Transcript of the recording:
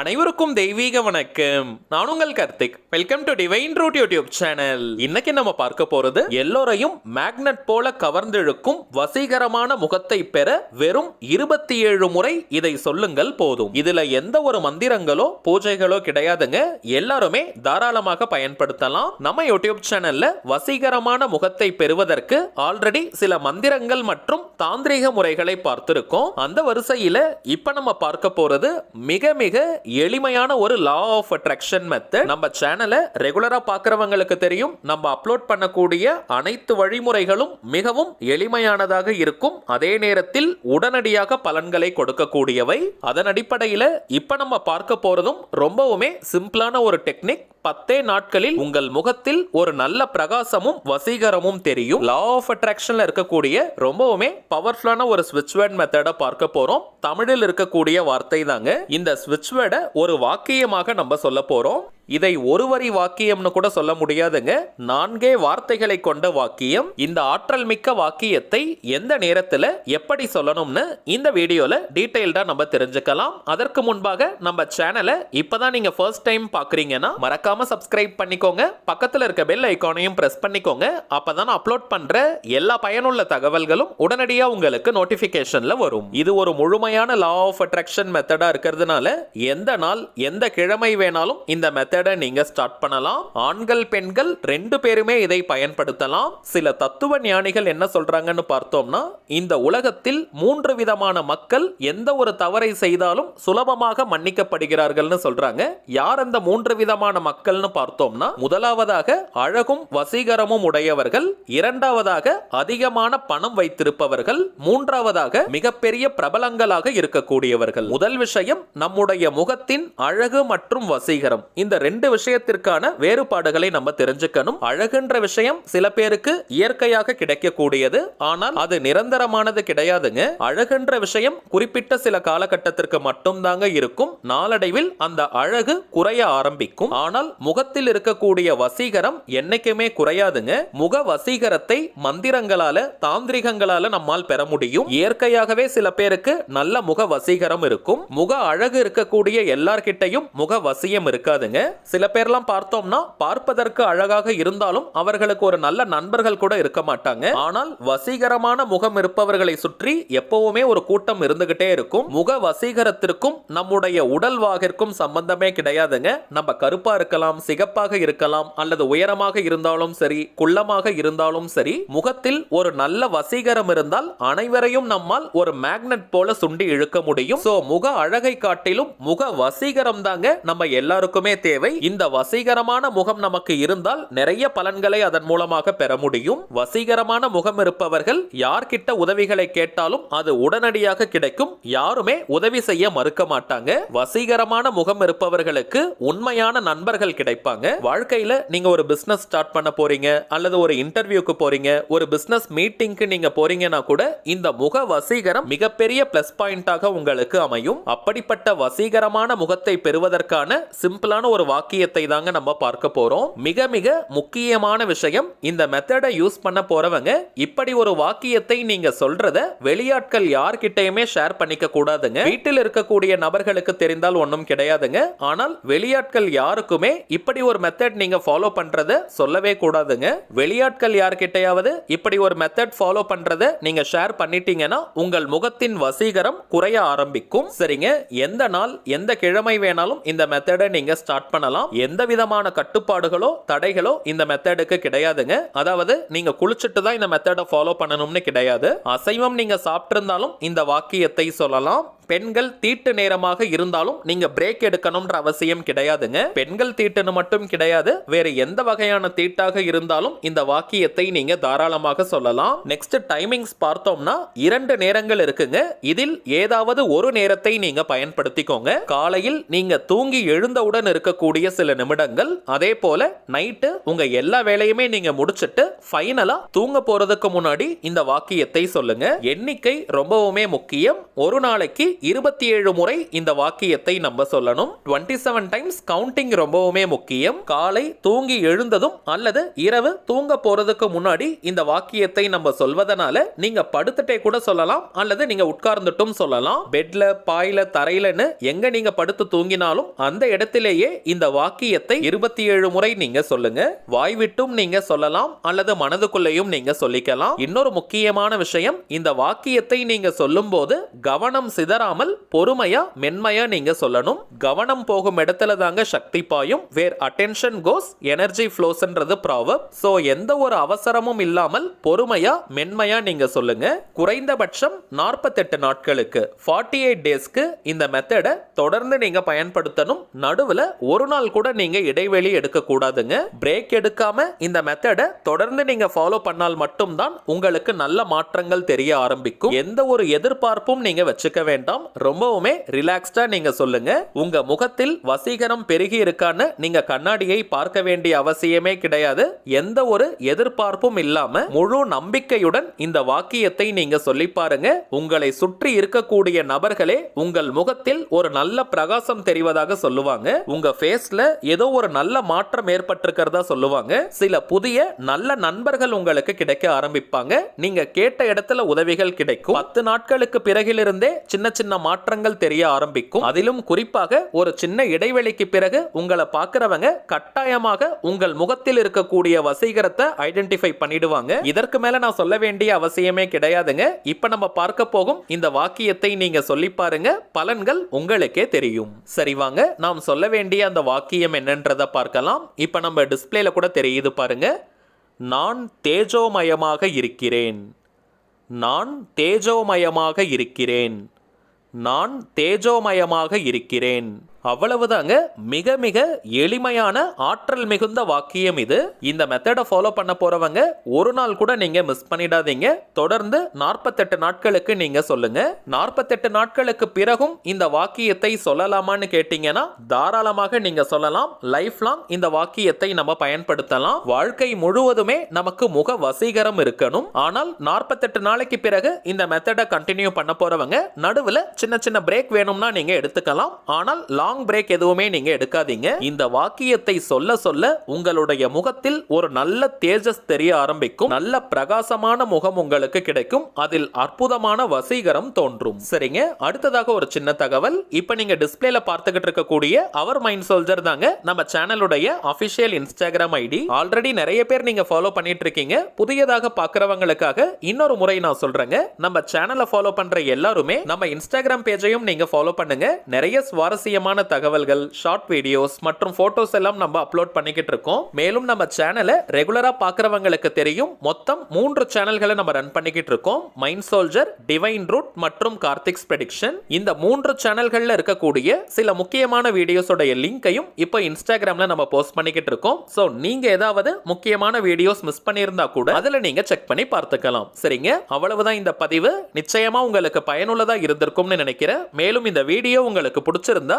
அனைவருக்கும் தெய்வீக வணக்கம். நான் உங்கள் Karthik. Welcome to divine root YouTube channel இன்னைக்கு நம்ம பார்க்க போறது எல்லோரையும் மேக்னெட் போல கவர்ந்திழுக்கும் வசீகரமான முகத்தை பெற வெறும் இருபத்தி ஏழு முறை இதை சொல்லுங்கள் போதும். இதுல எந்த ஒரு மந்திரங்களோ பூஜைகளோ கிடையாதுங்க. எல்லாருமே தாராளமாக பயன்படுத்தலாம். நம்ம யூடியூப் சேனல்ல வசீகரமான முகத்தை பெறுவதற்கு ஆல்ரெடி சில மந்திரங்கள் மற்றும் தாந்திரிக முறைகளை பார்த்திருக்கோம். அந்த வரிசையில இப்ப நம்ம பார்க்க போறது மிக மிக எளிமையான ஒரு லா ஆஃப் அட்ராக்ஷன் மெத்தட் நம்ம சேனலை ரெகுலரா பார்க்குறவங்களுக்கு தெரியும். நம்ம அப்லோட் பண்ணக்கூடிய அனைத்து வழிமுறைகளும் மிகவும் எளிமையானதாக இருக்கும். அதே நேரத்தில் உடனடியாக பலன்களை கொடுக்கக்கூடியவை. அதன் அடிப்படையில் இப்ப நம்ம பார்க்க போறதும் ரொம்பவுமே சிம்பிளான ஒரு டெக்னிக் பத்தே நாட்களில் உங்கள் முகத்தில் ஒரு நல்ல பிரகாசமும் வசீகரமும் தெரியும். லா ஆஃப் அட்ராக்ஷன்ல இருக்கக்கூடிய ரொம்பவுமே பவர்ஃபுல்லான ஒரு ஸ்விட்ச் வேர்ட் மெத்தடை பார்க்க போறோம். தமிழில் இருக்கக்கூடிய வார்த்தை தாங்க. இந்த ஸ்விட்ச் வேர்டை ஒரு வாக்கியமாக நம்ம சொல்ல போறோம். இதை ஒரு வரி வாக்கியம்னு கூட சொல்ல முடியாதுங்க. நான்கே வார்த்தைகளை கொண்ட வாக்கியம். இந்த ஆற்றல் மிக்க வாக்கியத்தை எந்த நேரத்தில் எப்படி சொல்லணும்னு இந்த வீடியோவில் டீட்டெயில்டாக நம்ம தெரிஞ்சுக்கலாம். அதற்கு முன்பாக நம்ம சேனலை இப்போதான் நீங்கள் ஃபர்ஸ்ட் டைம் பார்க்குறீங்கன்னா மறக்காம சப்ஸ்கிரைப் பண்ணிக்கோங்க. பக்கத்தில் இருக்க பெல் ஐக்கானையும் ப்ரெஸ் பண்ணிக்கோங்க. அப்பதான் அப்லோட் பண்ணுற எல்லா பயனுள்ள தகவல்களும் உடனடியாக உங்களுக்கு நோட்டிஃபிகேஷனில் வரும். இது ஒரு முழுமையான லா ஆஃப் அட்ராக்ஷன் மெத்தடாக இருக்கிறதுனால எந்த நாள் எந்த கிழமை வேணாலும் இந்த மெத்தட் நீங்க ஸ்டார்ட் பண்ணலாம். ஆண்கள் பெண்கள் ரெண்டு பேருமே இதை பயன்படுத்தலாம். சில தத்துவ ஞானிகள் என்ன சொல்றாங்கன்னு பார்த்தோம்னா இந்த உலகத்தில் மூன்று விதமான மக்கள் எந்த ஒரு தவறை செய்தாலும் சுலபமாக மன்னிக்கப்படுகிறார்கள்னு சொல்றாங்க. யார் அந்த மூன்று விதமான மக்கள்னு பார்த்தோம்னா முதலாவதாக அழகும் வசீகரமும் உடையவர்கள் இரண்டாவதாக அதிகமான பணம் வைத்திருப்பவர்கள் மூன்றாவதாக மிகப்பெரிய பிரபலங்களாக இருக்கக்கூடியவர்கள். முதல் விஷயம் நம்முடைய முகத்தின் அழகு மற்றும் வசீகரம். இந்த ரெண்டு விஷயத்திற்கான வேறுபாடுகளை நம்ம தெரிஞ்சுக்கணும். அழகுன்ற விஷயம் சில பேருக்கு இயற்கையாக கிடைக்கக்கூடியது. ஆனால் அது நிரந்தரமானது கிடையாதுங்க. அழகுன்ற விஷயம் குறிப்பிட்ட சில காலகட்டத்திற்கு மட்டும்தாங்க இருக்கும். நாளடைவில் அந்த அழகு குறைய ஆரம்பிக்கும். ஆனால் முகத்தில் இருக்கக்கூடிய வசீகரம் என்னைக்குமே குறையாதுங்க. முக வசீகரத்தை மந்திரங்களால தாந்திரிகங்களால நம்மால் பெற முடியும். இயற்கையாகவே சில பேருக்கு நல்ல முக வசீகரம் இருக்கும். முக அழகு இருக்கக்கூடிய எல்லார்கிட்டையும் முக வசியம் இருக்காதுங்க. சில பேர்லாம் பார்த்தோம்னா பார்ப்பதற்கு அழகாக இருந்தாலும் அவர்களுக்கு ஒரு நல்ல நண்பர்கள் கூட இருக்க மாட்டாங்க. ஆனால் வசீகரமான முகம் இருப்பவர்களை சுற்றி எப்பவுமே ஒரு கூட்டம் இருந்துகிட்டே இருக்கும். முக வசீகரத்திற்கும் நம்முடைய உடல் வாகிற்கும் சம்பந்தமே கிடையாதுங்க. நம்ம கருப்பா இருக்கலாம் சிகப்பாக இருக்கலாம் அல்லது உயரமாக இருந்தாலும் சரி குள்ளமாக இருந்தாலும் சரி முகத்தில் ஒரு நல்ல வசீகரம் இருந்தால் அனைவரையும் நம்மால் ஒரு மேக்னெட் போல சுண்டி இழுக்க முடியும். சோ முக அழகை காட்டிலும் முக வசீகரம் தாங்க நம்ம எல்லாருக்குமே தேவை. இந்த வசீகரமான முகம் நமக்கு இருந்தால் நிறைய பலன்களை அதன் மூலமாக பெற முடியும். வசீகரமான முகம் இருப்பவர்கள் யார்கிட்ட உதவிகளை கேட்டாலும் அது உடனடியாக கிடைக்கும். யாருமே உதவி செய்ய மறுக்க மாட்டாங்க. வசீகரமான முகம் இருப்பவர்களுக்கு உண்மையான நண்பர்கள் கிடைப்பாங்க. வாழ்க்கையில நீங்க ஒரு பிசினஸ் ஸ்டார்ட் பண்ண போறீங்க அல்லது ஒரு இன்டர்வியூக்கு போறீங்க ஒரு பிசினஸ் மீட்டிங்க்கு நீங்க போறீங்கன்னா கூட இந்த முக வசீகரம் மிகப்பெரிய பிளஸ் பாயிண்டாக உங்களுக்கு அமையும். அப்படிப்பட்ட வசீகரமான முகத்தை பெறுவதற்கான சிம்பிளான ஒரு வாக்கியத்தை தாங்க நம்ம பார்க்க போறோம். மிக மிக முக்கியமான விஷயம் இந்த மெத்தடை யூஸ் பண்ண போறவங்க இப்படி ஒரு வாக்கியத்தை நீங்க சொல்றத வெளியாட்கள் யார்கிட்டயுமே ஷேர் பண்ணிக்க கூடாதுங்க. வீட்டில் இருக்கக்கூடிய நபர்களுக்கு தெரிந்தால் ஒன்றும் கிடையாதுங்க. ஆனால் வெளியாட்கள் யாருக்குமே இப்படி ஒரு மெத்தட் நீங்க ஃபாலோ பண்றத சொல்லவே கூடாதுங்க. வெளியாட்கள் யார்கிட்டயாவது இப்படி ஒரு மெத்தட் ஃபாலோ பண்றத நீங்க ஷேர் பண்ணிட்டீங்கன்னா உங்கள் முகத்தின் வசீகரம் குறைய ஆரம்பிக்கும். சரிங்க? எந்த நாள் எந்த கிழமை வேணாலும் இந்த மெத்தடை நீங்க ஸ்டார்ட் பண்ண பண்ணலாம் எந்த விதமான கட்டுப்பாடுகளோ தடைகளோ இந்த மெத்தடுக்கு கிடையாதுங்க. அதாவது நீங்க குளிச்சுட்டு தான் இந்த மெத்தடை ஃபாலோ பண்ணணும்னு கிடையாது. அசைவம் நீங்க சாப்பிட்டிருந்தாலும் இந்த வாக்கியத்தை சொல்லலாம். பெண்கள் தீட்டு நேரமாக இருந்தாலும் நீங்க பிரேக் எடுக்கணும்ன்ற அவசியம் கிடையாதுங்க. பெண்கள் தீட்டுன்னு மட்டும் கிடையாது. வேற எந்த வகையான தீட்டாக இருந்தாலும் இந்த வாக்கியத்தை நீங்க தாராளமாக சொல்லலாம். நெக்ஸ்ட் டைமிங்ஸ் பார்த்தோம்னா இரண்டு நேரங்கள் இருக்குங்க. இதில் ஏதாவது ஒரு நேரத்தை நீங்க பயன்படுத்திக்கோங்க. காலையில் நீங்க தூங்கி எழுந்தவுடன் இருக்கக்கூடிய சில நிமிடங்கள். அதே போல நைட்டு உங்க எல்லா வேலையுமே நீங்க முடிச்சிட்டு ஃபைனலா தூங்க போறதுக்கு முன்னாடி இந்த வாக்கியத்தை சொல்லுங்க. எண்ணிக்கை ரொம்பவுமே முக்கியம். ஒரு நாளைக்கு இருபத்தி ஏழு முறை இந்த வாக்கியத்தை நம்ம சொல்லணும். டுவெண்ட்டி செவன் டைம்ஸ் கவுண்டிங் ரொம்பவுமே முக்கியம். காலை தூங்கி எழுந்ததும் அல்லது இரவு தூங்க போறதுக்கு முன்னாடி இந்த வாக்கியத்தை நம்ம சொல்வதனால நீங்க படுத்துட்டே கூட சொல்லலாம் அல்லது நீங்க உட்கார்ந்துட்டும் சொல்லலாம். பெட்ல பாயில தரையிலன்னு எங்க நீங்க படுத்து தூங்கினாலும் அந்த இடத்திலேயே இந்த வாக்கியத்தை இருபத்தி ஏழு முறை நீங்க சொல்லுங்க. வாய்விட்டும் நீங்க சொல்லலாம் அல்லது மனதுக்குள்ளேயும் நீங்க சொல்லிக்கலாம். இன்னொரு முக்கியமான விஷயம் இந்த வாக்கியத்தை நீங்க சொல்லும்போது கவனம் சிதற சிதறாமல் பொறுமையா மென்மையா நீங்க சொல்லணும். கவனம் போகும் இடத்துல தாங்க சக்தி பாயும். வேர் அட்டென்ஷன் கோஸ் எனர்ஜி ஃப்ளோஸ்ன்றது ப்ராவப் ஸோ எந்த ஒரு அவசரமும் இல்லாமல் பொறுமையா மென்மையா நீங்க சொல்லுங்க. குறைந்தபட்சம் நாற்பத்தெட்டு நாட்களுக்கு ஃபார்ட்டி எயிட் டேஸ்க்கு இந்த மெத்தடை தொடர்ந்து நீங்க பயன்படுத்தணும். நடுவில் ஒரு நாள் கூட நீங்க இடைவெளி எடுக்க கூடாதுங்க பிரேக் எடுக்காம இந்த மெத்தடை தொடர்ந்து நீங்க ஃபாலோ பண்ணால் மட்டும்தான் உங்களுக்கு நல்ல மாற்றங்கள் தெரிய ஆரம்பிக்கும். எந்த ஒரு எதிர்பார்ப்பும் நீங்க வச்சுக்க வேண்டாம். ரொம்பவுமே ரிலாக்ஸ்டா நீங்க சொல்லுங்க. உங்க முகத்தில் வசீகரம் பெருகி இருக்கான்னு நீங்க கண்ணாடியை பார்க்க வேண்டிய அவசியமே கிடையாது. எந்த ஒரு எதிர்பார்ப்பும் இல்லாம முழு நம்பிக்கையுடன் இந்த வாக்கியத்தை நீங்க சொல்லி பாருங்க. உங்களை சுற்றி இருக்கக்கூடிய நபர்களே உங்கள் முகத்தில் ஒரு நல்ல பிரகாசம் தெரிவதாக சொல்லுவாங்க. உங்க ஃபேஸ்ல ஏதோ ஒரு நல்ல மாற்றம் ஏற்பட்டிருக்கிறதா சொல்லுவாங்க. சில புதிய நல்ல நண்பர்கள் உங்களுக்கு கிடைக்க ஆரம்பிப்பாங்க. நீங்க கேட்ட இடத்துல உதவிகள் கிடைக்கும். பத்து நாட்களுக்கு பிறகிலிருந்தே சின்ன சின்ன சின்ன மாற்றங்கள் தெரிய ஆரம்பிக்கும். அதிலும் குறிப்பாக ஒரு சின்ன இடைவெளிக்கு பிறகு உங்களை பார்க்கிறவங்க கட்டாயமாக உங்கள் முகத்தில் இருக்கக்கூடிய வசீகரத்தை ஐடென்டிஃபை பண்ணிடுவாங்க. இதற்கு மேல நான் சொல்ல வேண்டிய அவசியமே கிடையாதுங்க. இப்ப நம்ம பார்க்க போகும் இந்த வாக்கியத்தை நீங்க சொல்லி பாருங்க. பலன்கள் உங்களுக்கே தெரியும். சரி வாங்க நாம் சொல்ல வேண்டிய அந்த வாக்கியம் என்னன்றதை பார்க்கலாம். இப்ப நம்ம டிஸ்பிளேல கூட தெரியுது பாருங்க. நான் தேஜோமயமாக இருக்கிறேன். நான் தேஜோமயமாக இருக்கிறேன். நான் தேஜோமயமாக இருக்கிறேன். அவ்வளவுதாங்க. மிக மிக எளிமையான ஆற்றல் மிகுந்த வாக்கியம் இது. இந்த மெத்தடை ஃபாலோ பண்ண போறவங்க ஒரு நாள் கூட நீங்க மிஸ் பண்ணிடாதீங்க. தொடர்ந்து நாற்பத்தெட்டு நாட்களுக்கு நீங்க சொல்லுங்க. நாற்பத்தெட்டு நாட்களுக்கு பிறகும் இந்த வாக்கியத்தை சொல்லலாமான்னு கேட்டீங்கன்னா தாராளமாக நீங்க சொல்லலாம். லைஃப் லாங் இந்த வாக்கியத்தை நம்ம பயன்படுத்தலாம். வாழ்க்கை முழுவதுமே நமக்கு முக வசீகரம் இருக்கணும். ஆனால் நாற்பத்தெட்டு நாளைக்கு பிறகு இந்த மெத்தடை கண்டினியூ பண்ண போறவங்க நடுவில் சின்ன சின்ன பிரேக் வேணும்னா நீங்க எடுத்துக்கலாம். ஆனால் லாங் பிரேக் எதுவுமே நீங்க எடுக்காதீங்க. இந்த வாக்கியத்தை சொல்ல சொல்ல உங்களுடைய முகத்தில் ஒரு நல்ல தேஜஸ் தெரிய ஆரம்பிக்கும். நல்ல பிரகாசமான முகம் உங்களுக்கு கிடைக்கும். அதில் அற்புதமான வசீகரம் தோன்றும். சரிங்க? அடுத்ததாக ஒரு சின்ன தகவல். இப்ப நீங்க டிஸ்பிளேல பார்த்துக்கிட்டு இருக்கக்கூடிய அவர் மைண்ட் சோல்ஜர் தாங்க. நம்ம சேனலுடைய அபிஷியல் இன்ஸ்டாகிராம் ஐடி ஆல்ரெடி நிறைய பேர் நீங்க ஃபாலோ பண்ணிட்டு இருக்கீங்க. புதியதாக பாக்குறவங்களுக்காக இன்னொரு முறை நான் சொல்றேங்க. நம்ம சேனலை ஃபாலோ பண்ற எல்லாருமே நம்ம இன்ஸ்டாகிராம் பேஜையும் நீங்க ஃபாலோ பண்ணுங்க. நிறைய சுவாரஸ்யமான தகவல்கள் ஷார்ட் வீடியோஸ் மற்றும் போட்டோஸ் எல்லாம் நம்ம அப்லோட் பண்ணிக்கிட்டு இருக்கோம். மேலும் நம்ம சேனலை ரெகுலரா பார்க்கறவங்களுக்கு தெரியும். மொத்தம் மூன்று சேனல்களை நம்ம ரன் பண்ணிக்கிட்டு இருக்கோம். மைண்ட் சோல்ஜர் டிவைன் ரூட் மற்றும் கார்த்திக்ஸ் ப்ரெடிக்ஷன் இந்த மூன்று சேனல்கள்ல இருக்கக்கூடிய சில முக்கியமான வீடியோஸோடைய லிங்கையும் இப்போ இன்ஸ்டாகிராம்ல நம்ம போஸ்ட் பண்ணிக்கிட்டு இருக்கோம். ஸோ நீங்க ஏதாவது முக்கியமான வீடியோஸ் மிஸ் பண்ணியிருந்தா கூட அதுல நீங்க செக் பண்ணி பார்த்துக்கலாம். சரிங்க? அவ்வளவுதான் இந்த பதிவு. நிச்சயமா உங்களுக்கு பயனுள்ளதா இருந்திருக்கும்னு நினைக்கிறேன். மேலும் இந்த வீடியோ உங்களுக்கு பிடிச்சிருந்தா